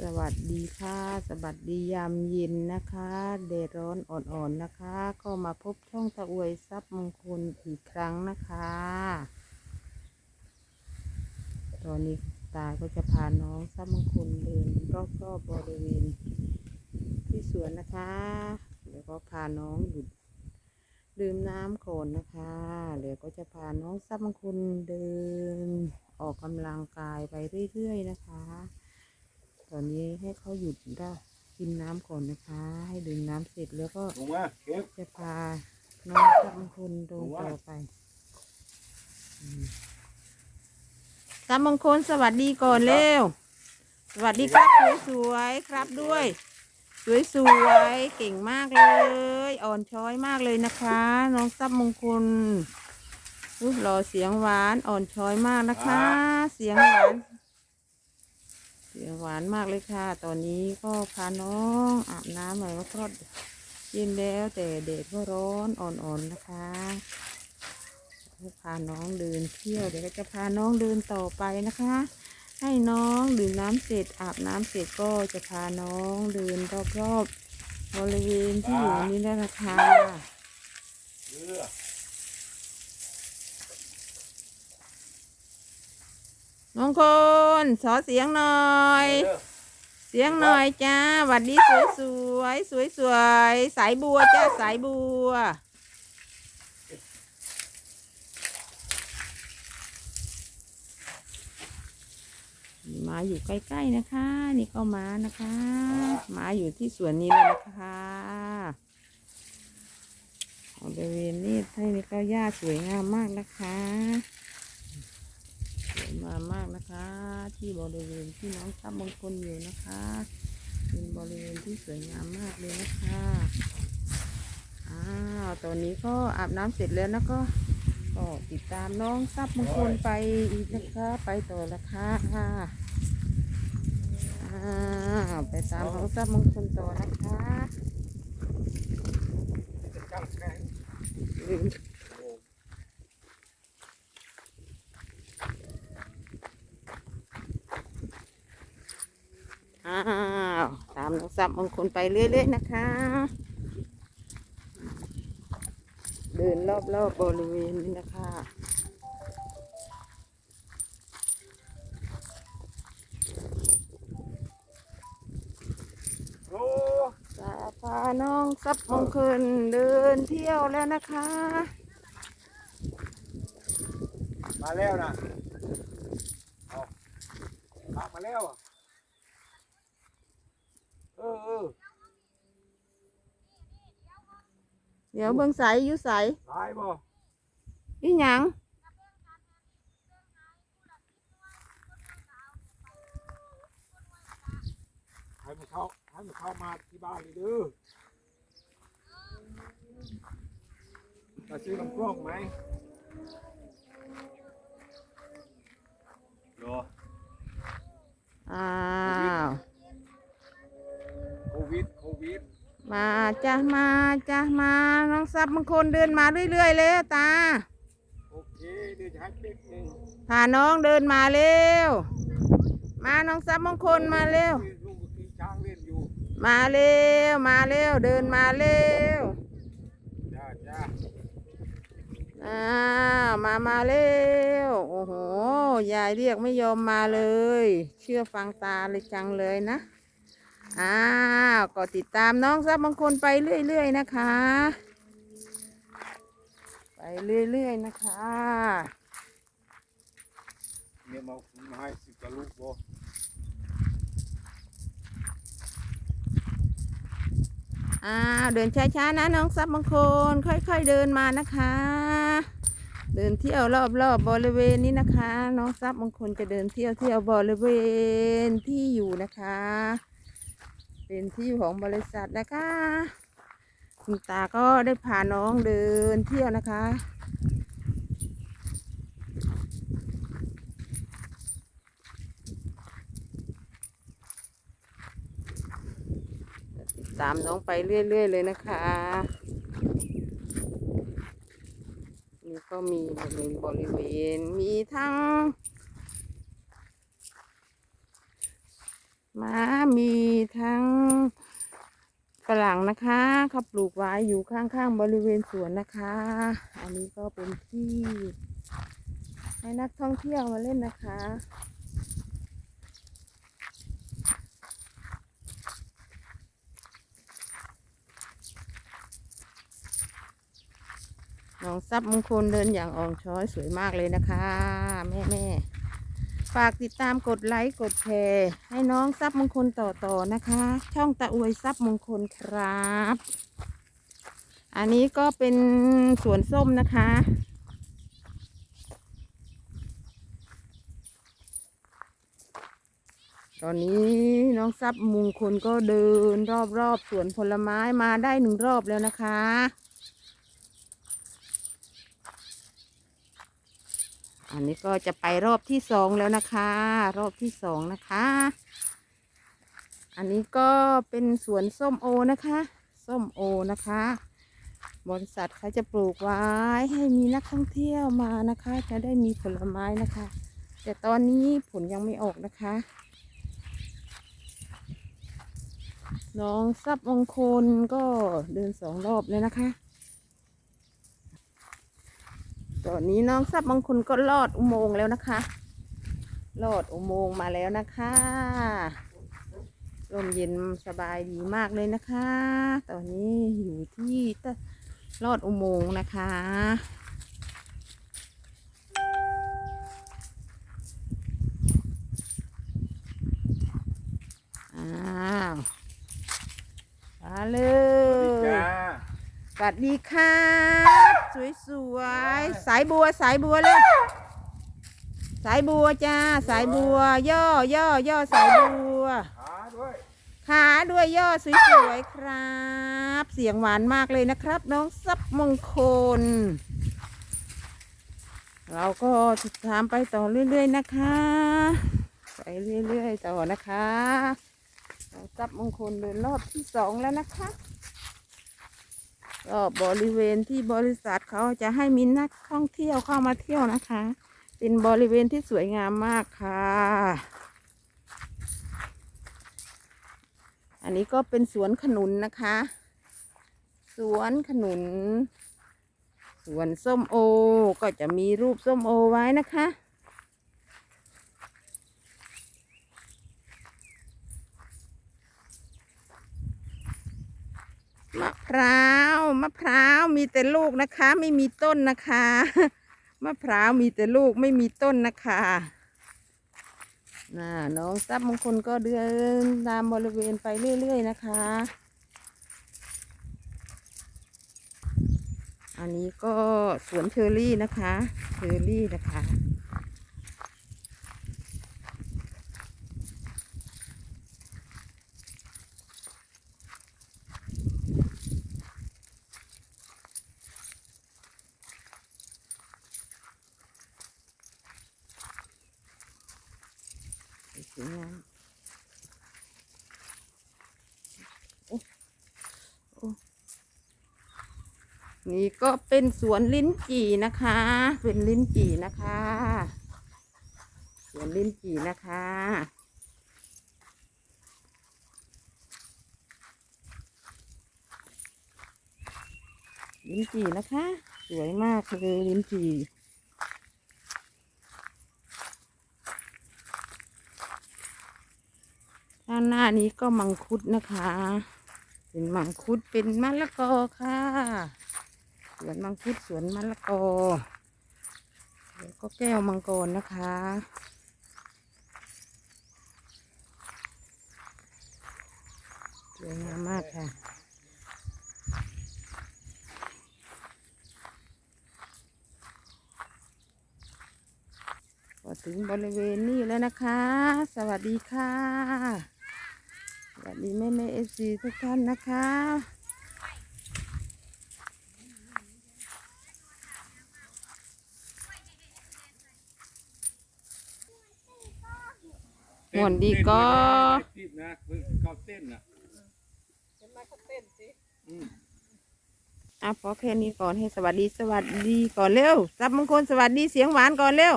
สวัสดีค่ะ สวัสดียามเย็นนะคะแดดร้อนอ่อนๆนะคะ ก็มาพบช่องตะอวยซับมงคลอีกครั้งนะคะ ตอนนี้ตาก็จะพาน้องซับมงคลเดินรอบๆบริเวณที่สวนนะคะเดี๋ยวก็พาน้องหยุดดื่มน้ำก่อนนะคะเดี๋ยวก็จะพาน้องซับมงคลเดินออกกำลังกายไปเรื่อยๆนะคะ ตอนนี้ให้เขาหยุดได้กินน้ำก่อนนะคะ ให้ดื่มน้ำเสร็จแล้วก็ลงมาเก็บจะพาน้องซับมงคลเดินต่อไปอืมซับมงคลสวัสดีก่อนเร็ว สวัสดีครับสวยๆครับด้วย สวยๆเก่งมากเลย อ่อนช้อยมากเลยนะคะ น้องซับมงคลรูปหล่อเสียงหวานอ่อนช้อยมากนะคะ เสียงหวาน เสียงหวานมากเลยค่ะ ตอนนี้ก็พาน้องอาบน้ำหน่อยว่าคลอดเย็นแล้วแต่แดดก็ร้อนอ่อนๆนะคะพาน้องเดินเที่ยวเดี๋ยวจะพาน้องเดินต่อไปนะคะ ให้น้องดื่มน้ำเสร็จอาบน้ำเสร็จก็จะพาน้องเดินรอบๆบริเวณที่อยู่นี้แล้วนะคะ เรือ น้องคนสอเสียงหน่อยเรือเสียงหน่อยจ้าหวัดดีสวยสวยสวยสวยๆสายบัวจ้าสายบัวมีหมาอยู่ใกล้ ๆ นะคะ นี่ก็หมานะคะหมาอยู่ที่สวนนี้เลยนะคะบริเวณนี้ที่นี่ก็หญ้าสวยงามมากนะคะสวยงามมากนะคะ ที่บริเวณที่น้องทับมงคลอยู่นะคะเป็นบริเวณที่สวยงามมากเลยนะคะอ้าวตอนนี้ก็อาบน้ำเสร็จแล้วนะก็ก็ติดตามน้องทรัพย์มงคลไปอีกนะคะไปต่อละคะอ่าไปตามน้องทรัพย์มงคลต่อนะคะ จะจังแข็ง ลืมอ้าว ตามน้องทรัพย์มงคลไปเรื่อย ๆ นะคะ เดินรอบๆบบริเวณนี้นะคะโอ้จะพาน้องซับมงคลเดินเที่ยวแล้วนะคะ มาแล้วนะเอาพามาแล้วอะเออเออ เดี๋ยวเบิ่งใสอยู่ใสตายบ่อีหยังให้มันเข้าให้มันเข้ามาที่บ้านเลยเด้อมาซื้อลำกล้องไหมรออ้าว โควิด โควิด มาจ้ะมาจ้ะมาน้องซับมงคลเดินมาเรื่อยๆเลยตาโอเคเดี๋ยวจะให้เป๊กหนึ่งพาน้องเดินมาเร็ว มาน้องซับมงคลมาเร็ว ลูกกีช้างเล่นอยู่มาเร็วมาเร็วเดินมาเร็วจ้าจ้าอ้ามามาเร็วโอ้โหยายเรียกไม่ยอมมาเลย เชื่อฟังตาเลยจังเลยนะ อ้าวก็ติดตามน้องซับบางคนไปเรื่อยๆนะคะ ไปเรื่อยๆนะคะเมียมามาให้สิบกว่าลูกบ่อ้าวเดินช้าๆนะน้องซับบางคนค่อยๆเดินมานะคะ เดินเที่ยวรอบๆบบริเวณนี้นะคะ น้องซับบางคนจะเดินเที่ยวเที่ยวบริเวณที่อยู่นะคะ เป็นที่ของบริษัทนะคะ คุณตาก็ได้พาน้องเดินเที่ยวนะคะ ติดตามน้องไปเรื่อยๆเลยนะคะนี่ก็มีบริเวณบริเวณมีทั้ง มามีทั้งฝรั่งนะคะเขาปลูกไว้อยู่ข้างๆบริเวณสวนนะคะ อันนี้ก็เป็นที่ ให้นักท่องเที่ยวมาเล่นนะคะ น้องซับมงคลเดินอย่างอ่อนช้อยสวยมากเลยนะคะ แม่แม่ ฝากติดตามกดไลค์กดแชร์ให้น้องซับมงคลต่อต่อๆนะคะ ช่องตะอวยซับมงคลครับ อันนี้ก็เป็นสวนส้มนะคะ ตอนนี้น้องซับมงคลก็เดินรอบๆสวนผลไม้มาได้หนึ่งรอบแล้วนะคะ อันนี้ก็จะไปรอบที่สองแล้วนะคะ รอบที่สองนะคะ อันนี้ก็เป็นสวนส้มโอนะคะ ส้มโอนะคะบริษัทเขาจะปลูกไว้ให้มีนักท่องเที่ยวมานะคะ จะได้มีผลไม้นะคะ แต่ตอนนี้ผลยังไม่ออกนะคะน้องซับมงคลก็เดินสองรอบเลยนะคะ ตอนนี้น้องซับบางคนก็ลอดอุโมงค์แล้วนะคะ ลอดอุโมงค์มาแล้วนะคะลมเย็นสบายดีมากเลยนะคะ ตอนนี้อยู่ที่ลอดอุโมงค์นะคะ อ้าว มาเลส วัสดียจ้าสวัสดีค่ะสวยสายบัวสายบัวเลยสายบัวจ้า สายบัว ย่อย่อย่อสายบัว ขาด้วยขาด้วยย่อสวยๆครับ เสียงหวานมากเลยนะครับ น้องซับมงคล เราก็ติดตามไปต่อเรื่อย ๆ นะคะ ไปเรื่อย ๆ ต่อนะคะ น้องซับมงคลเดินรอบที่สองแล้วนะคะ ก็บริเวณที่บริษัทเขาจะให้มีนักท่องเที่ยวเข้ามาเที่ยวนะคะ เป็นบริเวณที่สวยงามมากค่ะ อันนี้ก็เป็นสวนขนุนนะคะ สวนขนุน สวนส้มโอ ก็จะมีรูปส้มโอไว้นะคะมะพร้าว มะพร้าวมีแต่ลูกนะคะ ไม่มีต้นนะคะ มะพร้าวมีแต่ลูกไม่มีต้นนะคะน่าน้องซับบางคนก็เดินตามบริเวณไปเรื่อย ๆ นะคะ อันนี้ก็สวนเชอรี่นะคะ เชอรี่นะคะ วยงามนี่ก็เป็นสวนลิ้นจี่นะคะ เป็นลิ้นจี่นะคะ สวนลิ้นจี่นะคะ ลิ้นจี่นะคะ สวยมากเลยลิ้นจี่ ด้านหน้านี้ก็มังคุดนะคะ เป็นมังคุดเป็นมะละกอค่ะสวนมังคุดสวนมะละกอแล้วก็แก้วมังกรนะคะ สวยงามมากค่ะก็ถึงบริเวณนี้แล้วนะคะ สวัสดีค่ะ วัสดีแม่แม่เอซีทุกท่านนะคะหมวนดีก็ติดนะเขาเต้นนะอืมอะพอแค่นี้ก่อนให้สวัสดีสวัสดีก่อนเร็วซับมงคลสวัสดีเสียงหวานก่อนเร็ว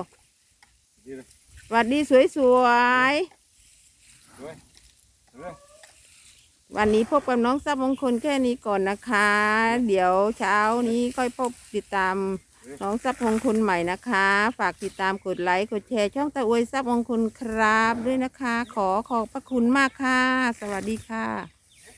ดีเลยสวัสดีสวยสวยด้วยๆ เฮ้ย วันนี้พบกับน้องทรัพย์มงคลแค่นี้ก่อนนะคะ เดี๋ยวเช้านี้ค่อยพบติดตามน้องทรัพย์มงคลใหม่นะคะ ฝากติดตามกดไลค์กดแชร์ช่องตะอวยทรัพย์มงคลครับด้วยนะคะ ขอขอบพระคุณมากค่ะ สวัสดีค่ะ